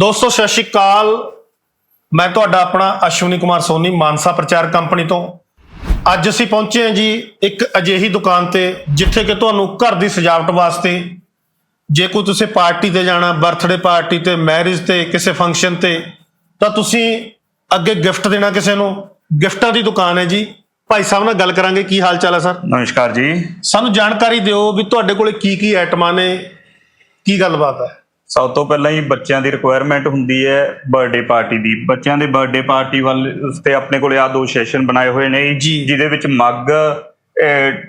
ਦੋਸਤੋ ਸਤਿ ਸ਼੍ਰੀ ਅਕਾਲ। ਮੈਂ ਤੁਹਾਡਾ ਆਪਣਾ ਅਸ਼ਵਨੀ ਕੁਮਾਰ ਸੋਨੀ ਮਾਨਸਾ ਪ੍ਰਚਾਰ ਕੰਪਨੀ ਤੋਂ। ਅੱਜ ਅਸੀਂ ਪਹੁੰਚੇ ਹਾਂ ਜੀ ਇੱਕ ਅਜਿਹੀ ਦੁਕਾਨ ਤੇ ਜਿੱਥੇ ਕਿ ਤੁਹਾਨੂੰ ਘਰ ਦੀ ਸਜਾਵਟ ਵਾਸਤੇ ਜੇ ਕੋਈ ਤੁਸੀਂ ਪਾਰਟੀ ਤੇ ਜਾਣਾ ਬਰਥਡੇ ਪਾਰਟੀ ਤੇ ਮੈਰਿਜ ਤੇ ਕਿਸੇ ਫੰਕਸ਼ਨ ਤੇ ਤਾਂ ਤੁਸੀਂ ਅੱਗੇ ਗਿਫਟ ਦੇਣਾ ਕਿਸੇ ਨੂੰ। ਗਿਫਟਾਂ ਦੀ ਦੁਕਾਨ ਹੈ ਜੀ। ਭਾਈ ਸਾਹਿਬ ਨਾਲ ਗੱਲ ਕਰਾਂਗੇ ਕੀ ਹਾਲ ਚਾਲ ਹੈ ਸਰ? ਨਮਸਕਾਰ ਜੀ। ਸਾਨੂੰ ਜਾਣਕਾਰੀ ਦਿਓ ਵੀ ਤੁਹਾਡੇ ਕੋਲੇ ਕੀ ਕੀ ਆਈਟਮਾਂ ਨੇ ਕੀ ਗੱਲਬਾਤ ਹੈ। ਸਭ ਤੋਂ ਪਹਿਲਾਂ ਹੀ ਬੱਚਿਆਂ ਦੀ ਰਿਕੁਆਇਰਮੈਂਟ ਹੁੰਦੀ ਹੈ ਬਰਥਡੇ ਪਾਰਟੀ ਦੀ। ਬੱਚਿਆਂ ਦੇ ਬਰਥਡੇ ਪਾਰਟੀ ਵੱਲ ਤੇ ਆਪਣੇ ਕੋਲੇ ਆ ਦੋ ਸੈਸ਼ਨ ਬਣਾਏ ਹੋਏ ਨੇ। ਜੀ। ਜਿਹਦੇ ਵਿੱਚ ਮੱਗ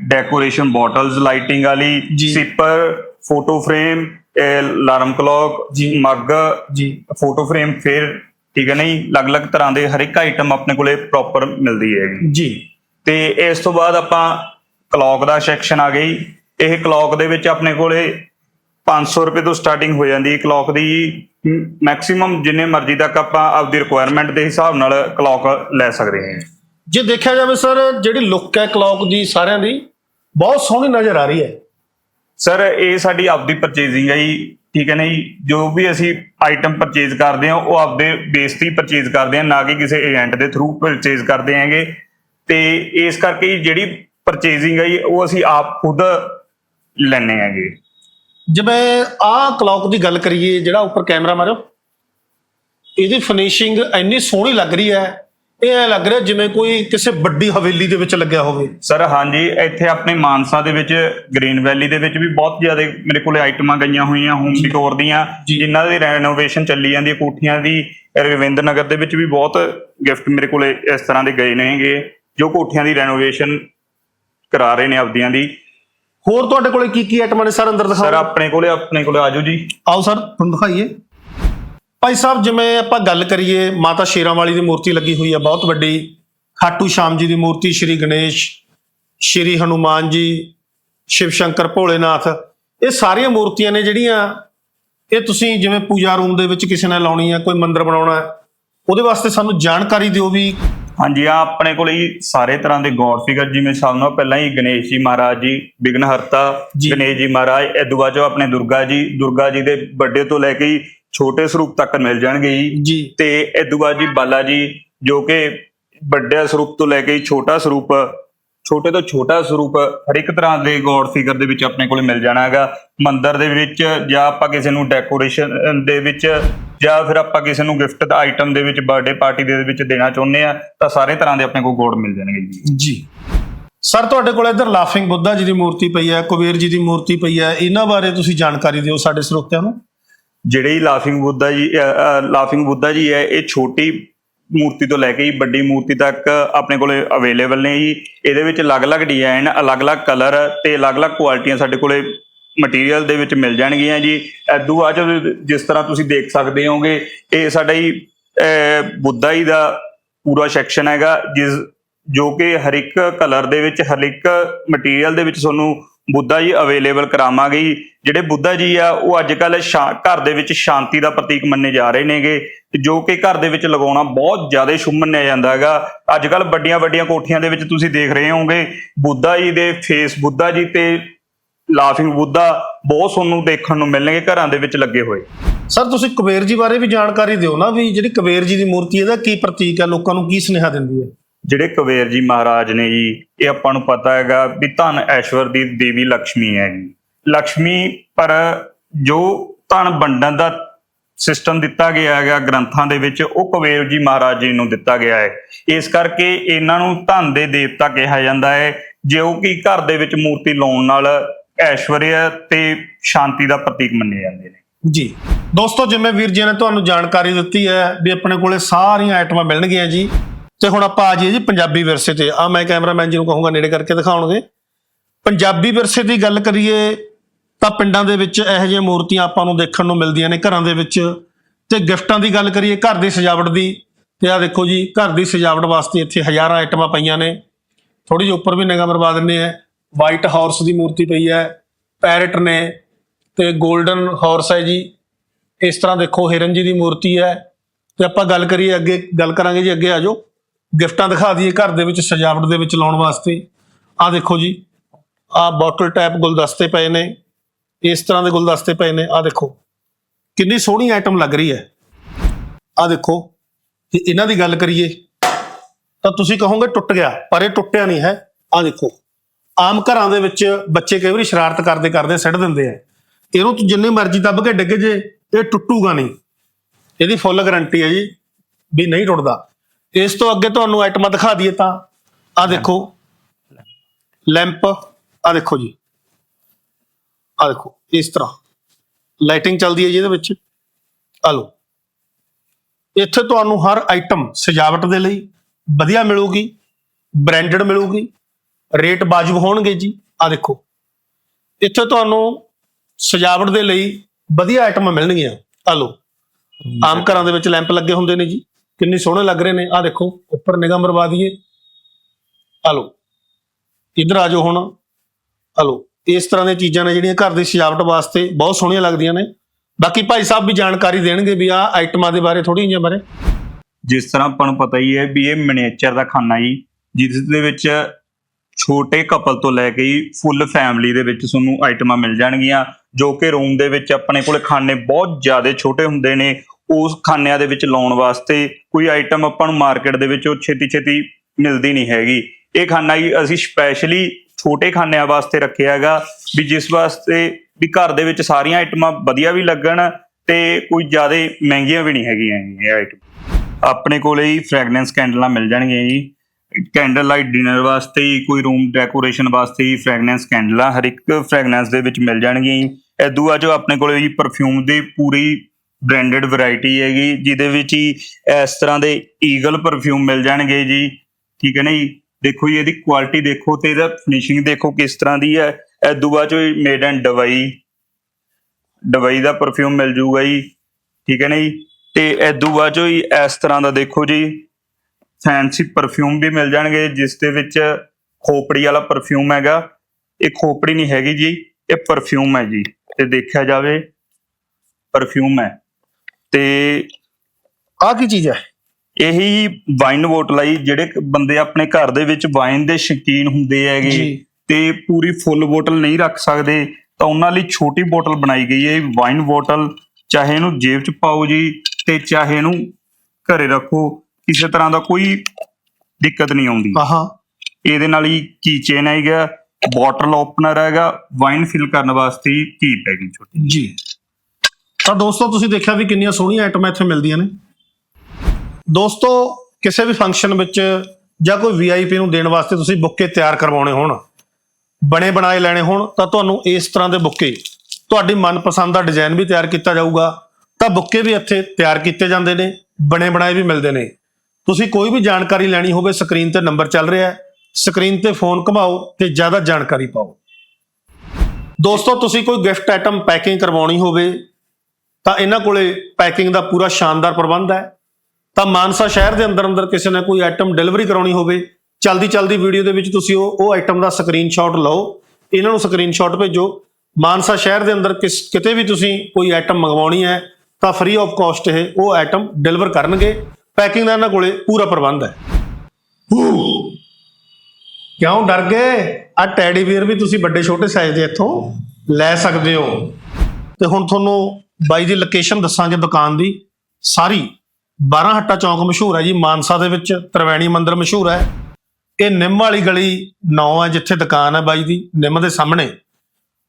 ਡੈਕੋਰੇਸ਼ਨ ਬੋਟਲਸ ਲਾਈਟਿੰਗ ਵਾਲੀ। Sipper photo frame alarm clock ਜੀ। ਮੱਗ ਜੀ। ਫੋਟੋ ਫਰੇਮ ਫਿਰ ਠੀਕ ਹੈ ਨਹੀਂ? ਅਲੱਗ-ਅਲੱਗ ਤਰ੍ਹਾਂ ਦੇ ਹਰ ਇੱਕ ਆਈਟਮ ਆਪਣੇ ਕੋਲੇ ਪ੍ਰੋਪਰ ਮਿਲਦੀ ਹੈਗੀ। ਜੀ। ਤੇ ਇਸ ਤੋਂ ਬਾਅਦ ਆਪਾਂ ਕਲੌਕ ਦਾ ਸੈਕਸ਼ਨ ਆ ਗਈ। ਇਹ ਕਲੌਕ ਦੇ ਵਿੱਚ ਆਪਣੇ ਕੋਲੇ 500 ਰੁਪਏ ਤੋਂ ਸਟਾਰਟਿੰਗ ਹੋ ਜਾਂਦੀ ਹੈ ਕਲੌਕ ਦੀ। ਮੈਕਸਿਮਮ ਜਿੰਨੇ ਮਰਜ਼ੀ ਤੱਕ ਆਪਾਂ ਆਪਦੀ ਰਿਕੁਆਇਰਮੈਂਟ ਦੇ ਹਿਸਾਬ ਨਾਲ ਕਲੌਕ ਲੈ ਸਕਦੇ ਹਾਂ। ਜੇ ਦੇਖਿਆ ਜਾਵੇ ਸਰ ਜਿਹੜੀ ਲੁੱਕ ਹੈ ਕਲੌਕ ਦੀ ਸਾਰਿਆਂ ਦੀ ਬਹੁਤ ਸੋਹਣੀ ਨਜ਼ਰ ਆ ਰਹੀ ਹੈ। ਸਰ ਇਹ ਸਾਡੀ ਆਪਦੀ ਪਰਚੇਜ਼ਿੰਗ ਹੈ ਜੀ ਠੀਕ ਹੈ ਨਾ ਜੀ? ਜੋ ਵੀ ਅਸੀਂ ਆਈਟਮ ਪਰਚੇਜ਼ ਕਰਦੇ ਹਾਂ ਉਹ ਆਪਦੇ ਬੇਸ ਤੇ ਪਰਚੇਜ਼ ਕਰਦੇ ਹਾਂ ਨਾ ਕਿ ਕਿਸੇ ਏਜੰਟ ਦੇ ਥਰੂ ਪਰਚੇਜ਼ ਕਰਦੇ ਹੈਗੇ। ਤੇ ਇਸ ਕਰਕੇ ਜਿਹੜੀ ਪਰਚੇਜ਼ਿੰਗ ਹੈ ਜੀ ਉਹ ਅਸੀਂ ਆਪ ਖੁਦ ਲੈਣੇ ਹੈਗੇ। ਜਿਵੇਂ ਆਹ ਕਲੌਕ ਦੀ ਗੱਲ ਕਰੀਏ ਜਿਹੜਾ ਉੱਪਰ ਕੈਮਰਾ ਮਾਰਿਓ ਇਹਦੀ ਫਿਨਿਸ਼ਿੰਗ ਇੰਨੀ ਸੋਹਣੀ ਲੱਗ ਰਹੀ ਹੈ। ਇਹ ਐ ਲੱਗ ਰਿਹਾ ਜਿਵੇਂ ਕੋਈ ਕਿਸੇ ਵੱਡੀ ਹਵੇਲੀ ਦੇ ਵਿੱਚ ਲੱਗਿਆ ਹੋਵੇ। ਸਰ ਹਾਂਜੀ ਇੱਥੇ ਆਪਣੇ ਮਾਨਸਾ ਦੇ ਵਿੱਚ ਗ੍ਰੀਨ ਵੈਲੀ ਦੇ ਵਿੱਚ ਵੀ ਬਹੁਤ ਜ਼ਿਆਦਾ ਮੇਰੇ ਕੋਲੇ ਆਈਟਮਾਂ ਗਈਆਂ ਹੋਈਆਂ ਹੋਮ ਡਿਕੋਰ ਦੀਆਂ। ਜਿਨ੍ਹਾਂ ਦੀ ਰੈਨੋਵੇਸ਼ਨ ਚੱਲੀ ਜਾਂਦੀ ਹੈ। ਕੋਠੀਆਂ ਦੀ ਰਵਿੰਦਰ ਨਗਰ ਦੇ ਵਿੱਚ ਵੀ ਬਹੁਤ ਗਿਫਟ ਮੇਰੇ ਕੋਲੇ ਇਸ ਤਰ੍ਹਾਂ ਦੇ ਗਏ ਨੇਗੇ ਜੋ ਕੋਠੀਆਂ ਦੀ ਰੈਨੋਵੇਸ਼ਨ ਕਰਾ ਰਹੇ ਨੇ ਆਪਦੀਆਂ ਦੀ। ਹੋਰ ਤੁਹਾਡੇ ਕੋਲੇ ਕੀ ਕੀ ਆਈਟਮਾਂ ਨੇ ਸਰ ਅੰਦਰ ਸਰ ਦਿਖਾਓ ਆਪਣੇ ਕੋਲੇ ਆਪਣੇ ਕੋਲੇ ਆਜੋ ਜੀ। ਆਓ ਸਰ ਤੁਹਾਨੂੰ ਦਿਖਾਈਏ। ਭਾਈ ਸਾਹਿਬ ਜਿਵੇਂ ਆਪਾਂ ਗੱਲ ਕਰੀਏ ਮਾਤਾ ਸ਼ੇਰਾਂ ਵਾਲੀ ਦੀ ਮੂਰਤੀ ਲੱਗੀ ਹੋਈ ਹੈ ਬਹੁਤ ਵੱਡੀ। ਖਾਟੂ ਸ਼ਾਮ ਜੀ ਦੀ ਮੂਰਤੀ ਸ਼੍ਰੀ ਗਣੇਸ਼ ਸ਼੍ਰੀ ਹਨੂਮਾਨ ਜੀ ਸ਼ਿਵ ਸ਼ੰਕਰ ਭੋਲੇਨਾਥ। ਇਹ ਸਾਰੀਆਂ ਮੂਰਤੀਆਂ ਨੇ ਜਿਹੜੀਆਂ ਇਹ ਤੁਸੀਂ ਜਿਵੇਂ ਪੂਜਾ ਰੂਮ ਦੇ ਵਿੱਚ ਕਿਸੇ ਨੇ ਲਾਉਣੀ ਹੈ ਕੋਈ ਮੰਦਿਰ ਬਣਾਉਣਾ ਹੈ ਉਹਦੇ ਵਾਸਤੇ ਸਾਨੂੰ ਜਾਣਕਾਰੀ ਦਿਓ ਵੀ ਹਾਂਜੀ ਆ ਆਪਣੇ ਕੋਲੇ ਹੀ ਸਾਰੇ ਤਰ੍ਹਾਂ ਦੇ ਗੋਡ ਫਿਗਰ ਜਿਵੇਂ ਸਭ ਨਾਲੋਂ ਪਹਿਲਾਂ ਹੀ ਗਣੇਸ਼ ਜੀ ਮਹਾਰਾਜ ਜੀ ਵਿਗਨਹਰਤਾ ਜੀ। ਗਣੇਸ਼ ਜੀ ਮਹਾਰਾਜ ਇਦੋਂ ਬਾਅਦ 'ਚੋਂ ਆਪਣੇ ਦੁਰਗਾ ਜੀ ਦੁਰਗਾ ਜੀ ਦੇ ਵੱਡੇ ਤੋਂ ਲੈ ਕੇ ਹੀ ਛੋਟੇ ਸਰੂਪ ਤੱਕ ਮਿਲ ਜਾਣਗੇ ਜੀ। ਜੀ। ਤੇ ਇਦੋਂ ਬਾਅਦ ਜੀ ਬਾਲਾ ਜੀ ਜੋ ਕਿ ਵੱਡੇ ਸਰੂਪ ਤੋਂ ਲੈ ਕੇ ਹੀ ਛੋਟਾ ਸਰੂਪ ਛੋਟੇ ਤੋਂ ਛੋਟਾ ਸਰੂਪ ਹਰ ਇੱਕ ਤਰ੍ਹਾਂ ਦੇ ਗੋਡ ਫਿਗਰ ਦੇ ਵਿੱਚ ਆਪਣੇ ਕੋਲੇ ਮਿਲ ਜਾਣਾ ਹੈਗਾ। ਮੰਦਿਰ ਦੇ ਵਿੱਚ ਜਾਂ ਆਪਾਂ ਕਿਸੇ ਨੂੰ ਡੈਕੋਰੇਸ਼ਨ ਦੇ ਵਿੱਚ ਜਾਂ ਫਿਰ ਆਪਾਂ ਕਿਸੇ ਨੂੰ ਗਿਫਟ ਆਈਟਮ ਦੇ ਵਿੱਚ ਬਰਥਡੇ ਪਾਰਟੀ ਦੇ ਵਿੱਚ ਦੇਣਾ ਚਾਹੁੰਦੇ ਆ ਤਾਂ ਸਾਰੇ ਤਰ੍ਹਾਂ ਦੇ ਆਪਣੇ ਕੋਲ ਗੋਡ ਮਿਲ ਜਾਣਗੇ ਜੀ। ਜੀ। ਸਰ ਤੁਹਾਡੇ ਕੋਲ ਇੱਧਰ ਲਾਫਿੰਗ ਬੁੱਧਾ ਜੀ ਦੀ ਮੂਰਤੀ ਪਈ ਹੈ ਕੁਬੇਰ ਜੀ ਦੀ ਮੂਰਤੀ ਪਈ ਹੈ ਇਹਨਾਂ ਬਾਰੇ ਤੁਸੀਂ ਜਾਣਕਾਰੀ ਦਿਓ ਸਾਡੇ ਸਰੋਤਿਆਂ ਨੂੰ। ਜਿਹੜੇ ਲਾਫਿੰਗ ਬੁੱਧਾ ਜੀ ਲਾਫਿੰਗ ਬੁੱਧਾ ਜੀ ਹੈ ਇਹ ਛੋਟੀ ਮੂਰਤੀ ਤੋਂ ਲੈ ਕੇ ਹੀ ਵੱਡੀ ਮੂਰਤੀ ਤੱਕ ਆਪਣੇ ਕੋਲੇ ਅਵੇਲੇਬਲ ਨੇ ਜੀ। ਇਹਦੇ ਵਿੱਚ ਅਲੱਗ-ਅਲੱਗ ਡਿਜ਼ਾਈਨ ਅਲੱਗ-ਅਲੱਗ ਕਲਰ ਤੇ ਅਲੱਗ-ਅਲੱਗ ਕੁਆਲਿਟੀਆਂ ਸਾਡੇ ਕੋਲੇ ਮਟੀਰੀਅਲ ਦੇ ਵਿੱਚ ਮਿਲ ਜਾਣਗੀਆਂ ਜੀ। ਐਦੂ ਅੱਜ ਜਿਸ ਤਰ੍ਹਾਂ ਤੁਸੀਂ ਦੇਖ ਸਕਦੇ ਹੋਗੇ ਇਹ ਸਾਡਾ ਹੀ ਅਹ, ਬੁੱਧਾ ਜੀ ਦਾ ਪੂਰਾ ਸੈਕਸ਼ਨ ਹੈਗਾ ਜਿਸ ਜੋ ਕਿ ਹਰ ਇੱਕ ਕਲਰ ਦੇ ਵਿੱਚ ਹਰ ਇੱਕ ਮਟੀਰੀਅਲ ਦੇ ਵਿੱਚ ਤੁਹਾਨੂੰ ਬੁੱਧਾ ਜੀ ਅਵੇਲੇਬਲ ਕਰਾਵਾਂਗੇ ਜਿਹੜੇ ਬੁੱਧਾ ਜੀ ਆ ਉਹ ਅੱਜ ਕੱਲ ਘਰ ਦੇ ਵਿੱਚ ਸ਼ਾਂਤੀ ਦਾ ਪ੍ਰਤੀਕ ਮੰਨੇ ਜਾ ਰਹੇ ਨੇਗੇ। ਤੇ ਜੋ ਕਿ ਘਰ ਦੇ ਵਿੱਚ ਲਗਾਉਣਾ ਬਹੁਤ ਜ਼ਿਆਦਾ ਸ਼ੁਭ ਮੰਨਿਆ ਜਾਂਦਾ ਹੈਗਾ। ਅੱਜ ਕੱਲ ਵੱਡੀਆਂ ਵੱਡੀਆਂ ਕੋਠੀਆਂ ਦੇ ਵਿੱਚ ਤੁਸੀਂ ਦੇਖ ਰਹੇ ਹੋਵੋਗੇ ਬੁੱਧਾ ਜੀ ਦੇ ਫੇਸ ਬੁੱਧਾ ਜੀ ਤੇ ਲਾਫਿੰਗ ਬੁੱਧਾ ਬਹੁਤ ਤੁਹਾਨੂੰ ਦੇਖਣ ਨੂੰ ਮਿਲਣਗੇ ਘਰਾਂ ਦੇ ਵਿੱਚ ਲੱਗੇ ਹੋਏ। ਸਰ ਤੁਸੀਂ ਕੁਬੇਰ ਜੀ ਬਾਰੇ ਵੀ ਜਾਣਕਾਰੀ ਦਿਓ ਨਾ ਵੀ ਜਿਹੜੀ ਕੁਬੇਰ ਜੀ ਦੀ ਮੂਰਤੀ ਇਹਦਾ ਕੀ ਪ੍ਰਤੀਕ ਹੈ ਲੋਕਾਂ ਨੂੰ ਕੀ ਸੁਨੇਹਾ ਦਿੰਦੀ ਹੈ? ਜਿਹੜੇ ਕੁਬੇਰ ਜੀ ਮਹਾਰਾਜ ਨੇ ਜੀ ਇਹ ਆਪਾਂ ਨੂੰ ਪਤਾ ਹੈਗਾ ਵੀ ਧਨ ਐਸ਼ਵਰ ਦੀ ਦੇਵੀ ਲక్ష్ਮੀ ਹੈ ਜੀ। ਲక్ష్ਮੀ ਪਰ ਜੋ ਧਨ ਵੰਡਣ ਦਾ ਸਿਸਟਮ ਦਿੱਤਾ ਗਿਆ ਹੈਗਾ ਗ੍ਰੰਥਾਂ ਦੇ ਵਿੱਚ ਉਹ ਕੁਬੇਰ ਜੀ ਮਹਾਰਾਜ ਜੀ ਨੂੰ ਦਿੱਤਾ ਗਿਆ ਹੈ। ਇਸ ਕਰਕੇ ਇਹਨਾਂ ਨੂੰ ਧਨ ਦੇ ਦੇਵਤਾ ਕਿਹਾ ਜਾਂਦਾ ਹੈ ਜੋ ਕਿ ਘਰ ਦੇ ਵਿੱਚ ਮੂਰਤੀ ਲਾਉਣ ਨਾਲ ਐਸ਼ਵਰਿਆ ਤੇ ਸ਼ਾਂਤੀ ਦਾ ਪ੍ਰਤੀਕ ਮੰਨੇ ਜਾਂਦੇ ਨੇ। ਜੀ। ਦੋਸਤੋ, ਜਿਵੇਂ ਵੀਰ ਜੀ ਨੇ ਤੁਹਾਨੂੰ ਜਾਣਕਾਰੀ ਦਿੱਤੀ ਹੈ ਵੀ ਆਪਣੇ ਕੋਲੇ ਸਾਰੀਆਂ ਆਈਟਮਾਂ ਮਿਲਣਗੀਆਂ ਜੀ। ਤੇ ਹੁਣ ਆਪਾਂ ਆ ਜਾਈਏ ਜੀ ਪੰਜਾਬੀ ਵਿਰਸੇ ਤੇ। ਆ ਮੈਂ ਕੈਮਰਾਮੈਨ ਜੀ ਨੂੰ ਕਹੂੰਗਾ ਨੇੜੇ ਕਰਕੇ ਦਿਖਾਉਣਗੇ। ਪੰਜਾਬੀ ਵਿਰਸੇ ਦੀ ਗੱਲ ਕਰੀਏ ਤਾਂ ਪਿੰਡਾਂ ਦੇ ਵਿੱਚ ਇਹੋ ਜਿਹੀਆਂ ਮੂਰਤੀਆਂ ਆਪਾਂ ਨੂੰ ਦੇਖਣ ਨੂੰ ਮਿਲਦੀਆਂ ਨੇ ਘਰਾਂ ਦੇ ਵਿੱਚ। ਤੇ ਗਿਫਟਾਂ ਦੀ ਗੱਲ ਕਰੀਏ ਘਰ ਦੀ ਸਜਾਵਟ ਦੀ। ਤੇ ਆ ਦੇਖੋ ਜੀ, ਘਰ ਦੀ ਸਜਾਵਟ ਵਾਸਤੇ ਇੱਥੇ ਹਜ਼ਾਰਾਂ ਆਈਟਮਾਂ ਪਈਆਂ ਨੇ। ਥੋੜੀ ਜਿਹੀ ਉੱਪਰ ਵੀ ਨਿਗਾਹ ਮਰਵਾ ਦਿੰਨੇ ਆ ਵਾਈਟ ਹਾਰਸ ਦੀ ਮੂਰਤੀ ਪਈ ਹੈ, ਪੈਰਟ ਨੇ ਤੇ 골ਡਨ ਹਾਰਸ ਹੈ ਜੀ। ਇਸ ਤਰ੍ਹਾਂ ਦੇਖੋ, ਹਿਰਨ ਜੀ ਦੀ ਮੂਰਤੀ ਹੈ। ਤੇ ਆਪਾਂ ਗੱਲ ਕਰੀਏ ਅੱਗੇ, ਗੱਲ ਕਰਾਂਗੇ ਜੀ ਅੱਗੇ, ਆ ਜਾਓ। ਗਿਫਟਾਂ ਦਿਖਾ ਦਈਏ ਘਰ ਦੇ ਵਿੱਚ, ਸਜਾਵਟ ਦੇ ਵਿੱਚ ਲਾਉਣ ਵਾਸਤੇ। ਆ ਦੇਖੋ ਜੀ ਆ ਬੋਟਲ ਟੈਪ ਗੁਲਦਸਤੇ ਪਏ ਨੇ। ਇਸ ਤਰ੍ਹਾਂ ਦੇ ਗੁਲਦਸਤੇ ਪਏ ਨੇ। ਆ ਦੇਖੋ, ਕਿੰਨੀ ਸੋਹਣੀ ਆਈਟਮ ਲੱਗ ਰਹੀ ਹੈ। ਆ ਦੇਖੋ, ਜੇ ਇਹਨਾਂ ਦੀ ਗੱਲ ਕਰੀਏ, ਤਾਂ ਤੁਸੀਂ ਕਹੋਗੇ ਟੁੱਟ ਗਿਆ, ਪਰ ਇਹ ਟੁੱਟਿਆ ਨਹੀਂ ਹੈ। ਆ ਦੇਖੋ। ਆਮ ਘਰਾਂ ਦੇ ਵਿੱਚ ਬੱਚੇ ਕਈ ਵਾਰੀ ਸ਼ਰਾਰਤ ਕਰਦੇ ਕਰਦੇ ਸਿੱਟ ਦਿੰਦੇ ਆ। ਇਹਨੂੰ ਤੂੰ ਜਿੰਨੇ ਮਰਜ਼ੀ ਦੱਬ ਕੇ ਡਿੱਗ ਜੇ ਇਹ ਟੁੱਟੂਗਾ ਨਹੀਂ। ਇਹਦੀ ਫੁੱਲ ਗਾਰੰਟੀ ਹੈ ਜੀ ਵੀ ਨਹੀਂ ਟੁੱਟਦਾ। ਇਸ ਤੋਂ ਅੱਗੇ ਤੁਹਾਨੂੰ ਆਈਟਮਾਂ ਦਿਖਾ ਦਈਏ ਤਾਂ। ਆ ਦੇਖੋ। ਲੈਂਪ ਆ ਦੇਖੋ ਜੀ। ਆ ਦੇਖੋ ਇਸ ਤਰ੍ਹਾਂ। ਲਾਈਟਿੰਗ ਚੱਲਦੀ ਹੈ ਜੀ ਇਹਦੇ ਵਿੱਚ। ਆ ਲਓ। ਇੱਥੇ ਤੁਹਾਨੂੰ ਹਰ ਆਈਟਮ ਸਜਾਵਟ ਦੇ ਲਈ ਵਧੀਆ ਮਿਲੂਗੀ ਬ੍ਰਾਂਡਡ ਮਿਲੂਗੀ। ਰੇਟ ਵਾਜਬ ਹੋਣਗੇ ਜੀ। ਆ ਦੇਖੋ। ਇੱਥੇ ਤੁਹਾਨੂੰ ਸਜਾਵਟ ਦੇ ਲਈ ਵਧੀਆ ਆਈਟਮਾਂ ਮਿਲਣਗੀਆਂ। ਆ ਲਓ। ਆਮ ਘਰਾਂ ਦੇ ਵਿੱਚ ਲੈਂਪ ਲੱਗੇ ਹੁੰਦੇ ਨੇ ਜੀ। ਕਿੰਨੇ ਸੋਹਣੇ ਲੱਗ ਰਹੇ ਨੇ। ਆ ਦੇਖੋ। ਉੱਪਰ ਨਿਗਾਹ ਮਰਵਾ ਦਈਏ। ਆ ਲਓ। ਇਧਰ ਆ ਜਾਓ ਹੁਣ। ਆ ਲਓ। ਇਸ ਤਰ੍ਹਾਂ ਦੀਆਂ ਚੀਜ਼ਾਂ ਨੇ ਜਿਹੜੀਆਂ ਘਰ ਦੀ ਸਜਾਵਟ ਵਾਸਤੇ ਬਹੁਤ ਸੋਹਣੀਆਂ ਲੱਗਦੀਆਂ ਨੇ। ਬਾਕੀ ਭਾਈ ਸਾਹਿਬ ਵੀ ਜਾਣਕਾਰੀ ਦੇਣਗੇ ਵੀ ਆ ਆਈਟਮਾਂ ਦੇ ਬਾਰੇ ਥੋੜੀ ਜਿਹੀਆਂ ਬਾਰੇ। ਜਿਸ ਤਰ੍ਹਾਂ ਆਪਾਂ ਨੂੰ ਪਤਾ ਹੀ ਹੈ ਵੀ ਇਹ ਮਿਨੀਏਚਰ ਦਾ ਖਾਨਾ ਜੀ, ਜਿਸ ਦੇ ਵਿੱਚ ਛੋਟੇ ਕਪਲ ਤੋਂ ਲੈ ਕੇ ਹੀ ਫੁੱਲ ਫੈਮਿਲੀ ਦੇ ਵਿੱਚ ਤੁਹਾਨੂੰ ਆਈਟਮਾਂ ਮਿਲ ਜਾਣਗੀਆਂ, ਜੋ ਕਿ ਰੂਮ ਦੇ ਵਿੱਚ ਆਪਣੇ ਕੋਲ ਖਾਨੇ ਬਹੁਤ ਜ਼ਿਆਦਾ ਛੋਟੇ ਹੁੰਦੇ ਨੇ। ਉਸ ਖਾਨਿਆਂ ਦੇ ਵਿੱਚ ਲਾਉਣ ਵਾਸਤੇ ਕੋਈ ਆਈਟਮ ਆਪਾਂ ਨੂੰ ਮਾਰਕੀਟ ਦੇ ਵਿੱਚ ਉਹ ਛੇਤੀ ਛੇਤੀ ਮਿਲਦੀ ਨਹੀਂ ਹੈਗੀ। ਇਹ ਖਾਨਾ ਹੀ ਅਸੀਂ ਸਪੈਸ਼ਲੀ ਛੋਟੇ ਖਾਨਿਆਂ ਵਾਸਤੇ ਰੱਖਿਆ ਹੈਗਾ, ਵੀ ਜਿਸ ਵਾਸਤੇ ਵੀ ਘਰ ਦੇ ਵਿੱਚ ਸਾਰੀਆਂ ਆਈਟਮਾਂ ਵਧੀਆ ਵੀ ਲੱਗਣ ਤੇ ਕੋਈ ਜ਼ਿਆਦਾ ਮਹਿੰਗੀਆਂ ਵੀ ਨਹੀਂ ਹੈਗੀਆਂ ਇਹ ਆਈਟਮ ਆਪਣੇ ਕੋਲੇ ਹੀ ਫ੍ਰੈਗਨੈਂਸ ਕੈਂਡਲਾਂ ਮਿਲ ਜਾਣਗੀਆਂ ਜੀ। ਕੈਂਡਲ ਲਾਈਟ ਡਿਨਰ ਵਾਸਤੇ ਹੀ, ਕੋਈ ਰੂਮ ਡੈਕੋਰੇਸ਼ਨ ਵਾਸਤੇ ਹੀ ਫ੍ਰੈਗਨੈਂਸ ਕੈਂਡਲਾਂ ਹਰ ਇੱਕ ਫ੍ਰੈਗਨੈਂਸ ਦੇ ਵਿੱਚ ਮਿਲ ਜਾਣਗੀਆਂ ਜੀ। ਐਦੂ ਆ ਜੋ ਆਪਣੇ ਕੋਲੇ ਜੀ ਪਰਫਿਊਮ ਦੀ ਪੂਰੀ ਬ੍ਰਾਂਡਡ ਵੈਰਾਈਟੀ ਹੈਗੀ, ਜਿਹਦੇ ਵਿੱਚ ਹੀ ਇਸ ਤਰ੍ਹਾਂ ਦੇ ਈਗਲ ਪਰਫਿਊਮ ਮਿਲ ਜਾਣਗੇ ਜੀ। ਠੀਕ ਹੈ ਨਾ ਜੀ? ਦੇਖੋ ਜੀ, ਇਹਦੀ ਕੁਆਲਿਟੀ ਦੇਖੋ ਤੇ ਇਹਦਾ ਫਿਨਿਸ਼ਿੰਗ ਦੇਖੋ ਕਿਸ ਤਰ੍ਹਾਂ ਦੀ ਹੈ। ਐਦੂ ਬਾਅਦ ਚੋ ਮੇਡ ਐਂਡ ਡਵਾਈ ਡਵਾਈ ਦਾ ਪਰਫਿਊਮ ਮਿਲ ਜੂਗਾ ਜੀ। ਠੀਕ ਹੈ ਨਾ ਜੀ? ਤੇ ਐਦੂ ਬਾਅਦ ਚੋ ਹੀ ਇਸ ਤਰ੍ਹਾਂ ਦਾ ਦੇਖੋ ਜੀ ਫੈਂਸੀ ਪਰਫਿਊਮ ਵੀ ਮਿਲ ਜਾਣਗੇ ਜਿਸ ਦੇ ਵਿੱਚ ਖੋਪੜੀ ਵਾਲਾ ਪਰਫਿਊਮ ਹੈਗਾ। ਇਹ ਖੋਪੜੀ ਨਹੀਂ ਹੈਗੀ ਜੀ ਇਹ ਪਰਫਿਊਮ ਹੈ ਜੀ। ਤੇ ਦੇਖਿਆ ਜਾਵੇ ਪਰਫਿਊਮ ਹੈ। ਤੇ ਆ ਕੀ ਚੀਜ਼ ਹੈ? ਇਹੀ ਵਾਈਨ ਬੋਟਲ ਆਈ ਜਿਹੜੇ ਬੰਦੇ ਆਪਣੇ ਘਰ ਦੇ ਵਿੱਚ ਵਾਈਨ ਦੇ ਸ਼ੌਕੀਨ ਹੁੰਦੇ ਹੈਗੇ ਤੇ ਪੂਰੀ ਫੁੱਲ ਬੋਟਲ ਨਹੀਂ ਰੱਖ ਸਕਦੇ ਤਾਂ ਉਹਨਾਂ ਲਈ ਛੋਟੀ ਬੋਟਲ ਬਣਾਈ ਗਈ ਹੈ। ਵਾਈਨ ਬੋਟਲ ਚਾਹੇ ਇਹਨੂੰ ਜੇਬ 'ਚ ਪਾਓ ਜੀ ਤੇ ਚਾਹੇ ਇਹਨੂੰ ਘਰੇ ਰੱਖੋ। ਕਿਸੇ ਤਰ੍ਹਾਂ ਦਾ ਕੋਈ ਦਿੱਕਤ ਨਹੀਂ ਆਉਂਦੀ। ਆਹਾਂ। ਇਹਦੇ ਨਾਲ ਹੀ ਕੀ ਚੇਨ ਹੈਗਾ ਬੋਟਲ ਓਪਨਰ ਹੈਗਾ ਵਾਈਨ ਫਿਲ ਕਰਨ ਵਾਸਤੇ ਹੀ ਕੀਪ ਹੈਗੀ ਛੋਟੀ ਜੀ। ਤਾਂ ਦੋਸਤੋ ਤੁਸੀਂ ਦੇਖਿਆ ਵੀ ਕਿੰਨੀਆਂ ਸੋਹਣੀਆਂ ਆਈਟਮਾਂ ਇੱਥੇ ਮਿਲਦੀਆਂ ਨੇ। ਦੋਸਤੋ ਕਿਸੇ ਵੀ ਫੰਕਸ਼ਨ ਵਿੱਚ ਜਾਂ ਕੋਈ ਵੀਆਈਪੀ ਨੂੰ ਦੇਣ ਵਾਸਤੇ ਤੁਸੀਂ ਬੁੱਕੇ ਤਿਆਰ ਕਰਵਾਉਣੇ ਹੋਣ ਬਣੇ ਬਣਾਏ ਲੈਣੇ ਹੋਣ ਤਾਂ ਤੁਹਾਨੂੰ ਇਸ ਤਰ੍ਹਾਂ ਦੇ ਬੁੱਕੇ ਤੁਹਾਡੀ ਮਨਪਸੰਦ ਦਾ ਡਿਜ਼ਾਈਨ ਵੀ ਤਿਆਰ ਕੀਤਾ ਜਾਊਗਾ। ਤਾਂ ਬੁੱਕੇ ਵੀ ਇੱਥੇ ਤਿਆਰ ਕੀਤੇ ਜਾਂਦੇ ਨੇ ਬਣੇ ਬਣਾਏ ਵੀ ਮਿਲਦੇ ਨੇ। ਤੁਸੀਂ ਕੋਈ ਵੀ ਜਾਣਕਾਰੀ ਲੈਣੀ ਹੋਵੇ ਸਕਰੀਨ ਤੇ ਨੰਬਰ ਚੱਲ ਰਿਹਾ ਹੈ। ਸਕਰੀਨ ਤੇ ਫੋਨ ਘੁਮਾਓ ਤੇ ਜ਼ਿਆਦਾ ਜਾਣਕਾਰੀ ਪਾਓ। ਦੋਸਤੋ, ਤੁਸੀਂ ਕੋਈ ਗਿਫਟ ਆਈਟਮ ਪੈਕਿੰਗ ਕਰਵਾਉਣੀ ਹੋਵੇ, ਤਾਂ ਇਹਨਾਂ ਕੋਲੇ ਪੈਕਿੰਗ ਦਾ ਪੂਰਾ ਸ਼ਾਨਦਾਰ ਪ੍ਰਬੰਧ ਹੈ। ਤਾਂ ਮਾਨਸਾ ਸ਼ਹਿਰ ਦੇ ਅੰਦਰ ਅੰਦਰ ਕਿਸੇ ਨੇ ਕੋਈ ਆਈਟਮ ਡਿਲੀਵਰੀ ਕਰਾਉਣੀ ਹੋਵੇ ਚਲਦੀ ਚਲਦੀ ਵੀਡੀਓ ਦੇ ਵਿੱਚ ਤੁਸੀਂ ਉਹ ਉਹ ਆਈਟਮ ਦਾ ਸਕਰੀਨਸ਼ਾਟ ਲਓ। ਇਹਨਾਂ ਨੂੰ ਸਕਰੀਨਸ਼ਾਟ ਭੇਜੋ। ਮਾਨਸਾ ਸ਼ਹਿਰ ਦੇ ਅੰਦਰ ਕਿਸ ਕਿਤੇ ਵੀ ਤੁਸੀਂ ਕੋਈ ਆਈਟਮ ਮੰਗਵਾਉਣੀ ਹੈ, ਤਾਂ ਫ੍ਰੀ ਆਫ ਕਾਸਟ ਇਹ ਉਹ ਆਈਟਮ ਡਿਲੀਵਰ ਕਰਨਗੇ। ਪੈਕਿੰਗ ਦਾ ਇਹਨਾਂ ਕੋਲੇ ਪੂਰਾ ਪ੍ਰਬੰਧ ਹੈ। ਕਿਉਂ ਡਰ ਗਏ? ਆ ਟੈਡੀ ਬੀਅਰ ਵੀ ਤੁਸੀਂ ਵੱਡੇ ਛੋਟੇ ਸਾਈਜ਼ ਦੇ ਇੱਥੋਂ ਲੈ ਸਕਦੇ ਹੋ। ਤੇ ਹੁਣ ਤੁਹਾਨੂੰ ਬਾਈ ਦੀ ਲੋਕੇਸ਼ਨ ਦੱਸਾਂਗੇ ਦੁਕਾਨ ਦੀ। ਸਾਰੀ 12 ਹੱਟਾ ਚੌਂਕ ਮਸ਼ਹੂਰ ਹੈ ਜੀ, ਮਾਨਸਾ ਦੇ ਵਿੱਚ ਤਰਵੈਣੀ ਮੰਦਿਰ ਮਸ਼ਹੂਰ ਹੈ। ਇਹ ਨਿੰਮ ਵਾਲੀ ਗਲੀ 9 ਹੈ ਜਿੱਥੇ ਦੁਕਾਨ ਹੈ ਬਾਈ ਦੀ, ਨਿੰਮ ਦੇ ਸਾਹਮਣੇ।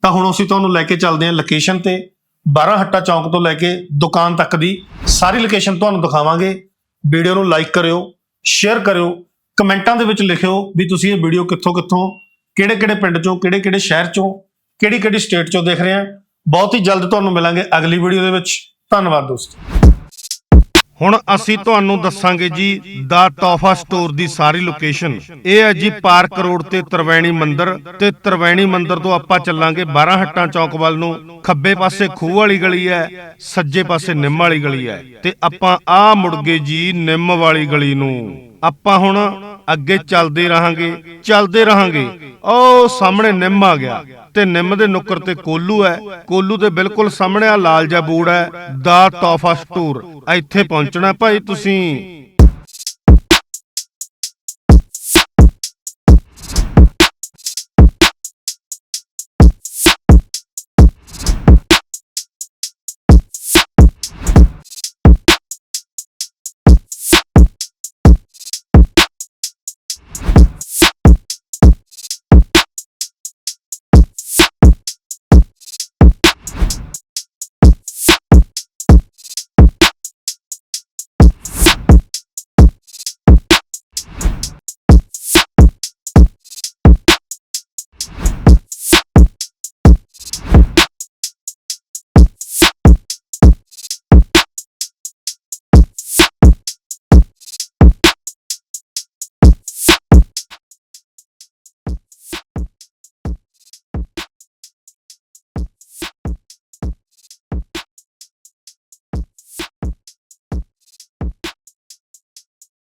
ਤਾਂ ਹੁਣ ਅਸੀਂ ਤੁਹਾਨੂੰ ਲੈ ਕੇ ਚੱਲਦੇ ਹਾਂ ਲੋਕੇਸ਼ਨ ਤੇ। 12 ਹੱਟਾ ਚੌਂਕ ਤੋਂ ਲੈ ਕੇ ਦੁਕਾਨ ਤੱਕ ਦੀ ਸਾਰੀ ਲੋਕੇਸ਼ਨ ਤੁਹਾਨੂੰ ਦਿਖਾਵਾਂਗੇ। ਵੀਡੀਓ ਨੂੰ ਲਾਈਕ ਕਰਿਓ ਸ਼ੇਅਰ ਕਰਿਓ, ਕਮੈਂਟਾਂ ਦੇ ਵਿੱਚ ਲਿਖਿਓ ਵੀ ਤੁਸੀਂ ਇਹ ਵੀਡੀਓ ਕਿੱਥੋਂ ਕਿੱਥੋਂ, ਕਿਹੜੇ ਕਿਹੜੇ ਪਿੰਡ ਚੋਂ, ਕਿਹੜੇ ਕਿਹੜੇ ਸ਼ਹਿਰ ਚੋਂ, ਕਿਹੜੀ ਕਿਹੜੀ ਸਟੇਟ ਚੋਂ ਦੇਖ ਰਹੇ ਆ। ਬਹੁਤ ਹੀ ਜਲਦ ਤੁਹਾਨੂੰ ਮਿਲਾਂਗੇ ਅਗਲੀ ਵੀਡੀਓ ਦੇ ਵਿੱਚ। ਧੰਨਵਾਦ ਦੋਸਤੋ। ਹੁਣ ਅਸੀਂ ਤੁਹਾਨੂੰ ਦੱਸਾਂਗੇ ਜੀ, ਦਾ ਤੋਹਫਾ ਸਟੋਰ ਦੀ ਸਾਰੀ ਲੋਕੇਸ਼ਨ ਇਹ ਹੈ ਜੀ ਪਾਰਕ ਰੋਡ ਤੇ ਤਰਵੈਣੀ ਮੰਦਿਰ, ਤੇ ਤਰਵੈਣੀ ਮੰਦਿਰ ਤੋਂ ਆਪਾਂ ਚੱਲਾਂਗੇ 12 ਹੱਟਾਂ ਚੌਕ ਵੱਲ ਨੂੰ। ਖੱਬੇ ਪਾਸੇ ਖੂਹ ਵਾਲੀ ਗਲੀ ਹੈ, ਸੱਜੇ ਪਾਸੇ ਨਿੰਮ ਵਾਲੀ ਗਲੀ ਹੈ। ਤੇ ਆਪਾਂ ਆ ਮੁੜ ਗਏ ਜੀ ਨਿੰਮ ਵਾਲੀ ਗਲੀ ਨੂੰ। ਆਪਾਂ ਹੁਣ ਅੱਗੇ ਚੱਲਦੇ ਰਹਾਂਗੇ ਚੱਲਦੇ ਰਹਾਂਗੇ। ਉਹ ਸਾਹਮਣੇ ਨਿੰਮ ਆ ਗਿਆ। ਤੇ ਨਿੰਮ ਦੇ ਨੁੱਕਰ ਤੇ ਕੋਲੂ ਹੈ। ਕੋਲੂ ਦੇ ਬਿਲਕੁਲ ਸਾਹਮਣੇ ਆ ਲਾਲ ਜਿਹਾ ਬੋਰਡ ਹੈ। ਦਾ ਤੋਹਫਾ ਸਟੋਰ। ਇੱਥੇ ਪਹੁੰਚਣਾ ਭਾਈ ਤੁਸੀਂ।